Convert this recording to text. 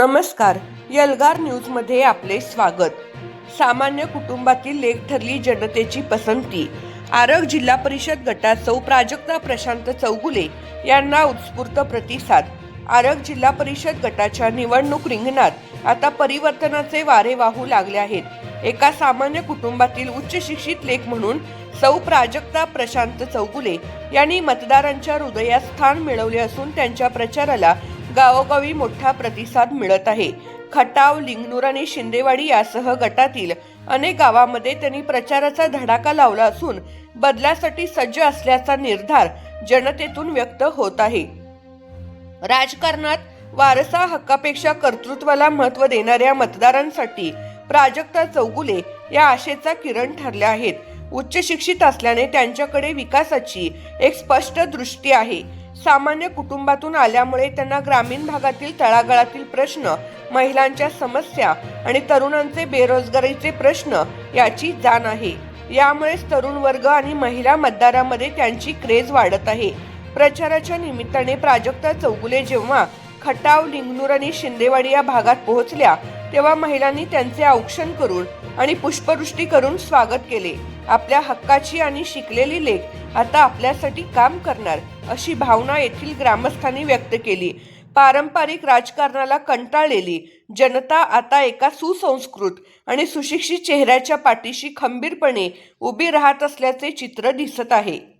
नमस्कार यलगार न्यूजमध्ये आपले स्वागत. सामान्य कुटुंबातील लेख ठरली जनतेची पसंती. आरग जिल्हा परिषद गटात सौ प्राजक्ता प्रशांत चौगुले यांना उत्स्फूर्त प्रतिसाद. आरग जिल्हा परिषद गटाच्या निवडणूक रिंगणात आता परिवर्तनाचे वारे वाहू लागले आहेत. एका सामान्य कुटुंबातील उच्च शिक्षित लेख म्हणून सौ प्राजक्ता प्रशांत चौगुले यांनी मतदारांच्या हृदयात स्थान मिळवले असून त्यांच्या प्रचाराला गावोगावी मोठा प्रतिसाद मिळत आहे. खटाव लिंगनूर आणि शिंदेवाडी यासह गटातील अनेक गावामध्ये त्यांनी प्रचाराचा धडाका लावला असून बदलासाठी सज्ज असल्याचा निर्धार जनतेतून व्यक्त होत आहे. राजकारणात वारसा हक्कापेक्षा कर्तृत्वाला महत्त्व देणाऱ्या मतदारांसाठी प्राजक्ता चौगुले या आशेचा किरण ठरल्या आहेत. उच्च शिक्षित असल्याने त्यांच्याकडे विकासाची एक स्पष्ट दृष्टी आहे. सामान्य कुटुंबातून आल्यामुळे त्यांना ग्रामीण भागातील तळागाळातील प्रश्न महिलांच्या समस्या आणि तरुणांचे बेरोजगारीचे प्रश्न याची जाण आहे. यामुळेच तरुण वर्ग आणि महिला मतदारामध्ये त्यांची क्रेज वाढत आहे. प्रचाराच्या निमित्ताने प्राजक्ता चौगुले जेव्हा खटाव लिंगनूर आणि शिंदेवाडी या भागात पोहोचल्या तेव्हा महिलांनी त्यांचे औक्षण करून आणि पुष्पवृष्टी करून स्वागत केले. आपल्या हक्काची आणि शिकलेली लेख आता आपल्यासाठी काम करणार अशी भावना येथील ग्रामस्थांनी व्यक्त केली. पारंपरिक राजकारणाला कंटाळलेली जनता आता एका सुसंस्कृत आणि सुशिक्षित चेहऱ्याच्या पाठीशी खंबीरपणे उभी राहत असल्याचे चित्र दिसत आहे.